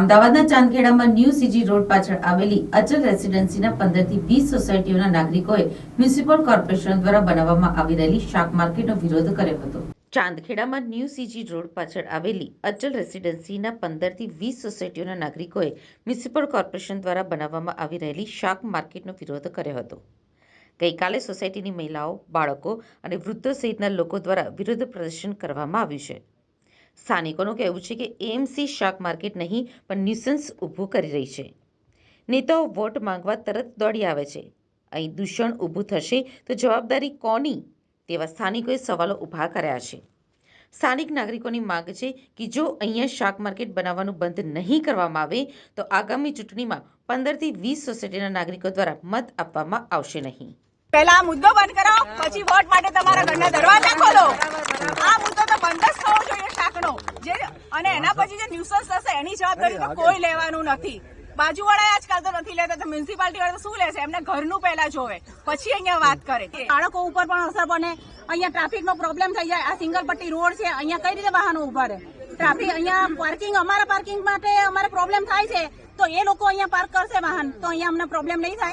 અમદાવાદના ચાંદખેડામાં new CG road પાછળ આવેલી અચલ રેસિડેન્સીના પંદરથી વીસ સોસાયટીઓના નાગરિકોએ મ્યુનિસિપલ કોર્પોરેશન દ્વારા બનાવવામાં આવી રહેલી શાક માર્કેટનો વિરોધ કર્યો હતો. ચાંદખેડામાં ન્યૂ સીજી રોડ પાછળ આવેલી અચલ રેસિડેન્સીના પંદરથી વીસ સોસાયટીઓના નાગરિકોએ મ્યુનિસિપલ કોર્પોરેશન દ્વારા બનાવવામાં આવી રહેલી શાક માર્કેટનો વિરોધ કર્યો હતો. ગઈકાલે સોસાયટીની મહિલાઓ, બાળકો અને વૃદ્ધો સહિતના લોકો દ્વારા વિરોધ પ્રદર્શન કરવામાં આવ્યું છે. સ્થાનિકોનું કહેવું છે કે એએમસી શાક માર્કેટ નહીં, પણ ન્યુસન્સ ઊભું કરી રહી છે. નેતાઓ વોટ માંગવા તરત દોડી આવે છે. અહીં દૂષણ ઊભું થશે તો જવાબદારી કોની? તેવા સ્થાનિકોએ સવાલો ઊભા કર્યા છે. સ્થાનિક નાગરિકોની માંગ છે કે જો અહીંયા શાક માર્કેટ બનાવવાનું બંધ નહીં કરવામાં આવે, તો આગામી ચૂંટણીમાં પંદરથી વીસ સોસાયટીના નાગરિકો દ્વારા મત આપવામાં આવશે નહીં. પહેલા મુદ્દો બંધ કરાવો પછી વોટ માટે તમારા ઘરના દરવાજા ખોલો આ મુદ્દો તો બંધ જ થવો જોઈએ શાકનો જે અને એના પછી જે ન્યુસન્સ થશે એની જવાબદારી તો કોઈ લેવાનું નથી. બાજુવાળા આજકાલ તો નથી લેતા તો મ્યુનિસિપાલિટી વાળા શું લેશે? એમને ઘરનું પહેલા જોવે. પછી અહીંયા વાત કરે. બાળકો ઉપર પણ અસર બને. અહીંયા ટ્રાફિકનો પ્રોબ્લેમ થઈ જાય. આ સિંગલ પટ્ટી રોડ છે અહીંયા કઈ રીતે વાહનો ઊભા રહે? ટ્રાફિક અહીંયા પાર્કિંગ અમારા પાર્કિંગ માટે અમારે પ્રોબ્લેમ થાય છે તો એ લોકો અહીંયા પાર્ક કરશે વાહન. તો અહીંયા અમને પ્રોબ્લેમ નહીં થાય.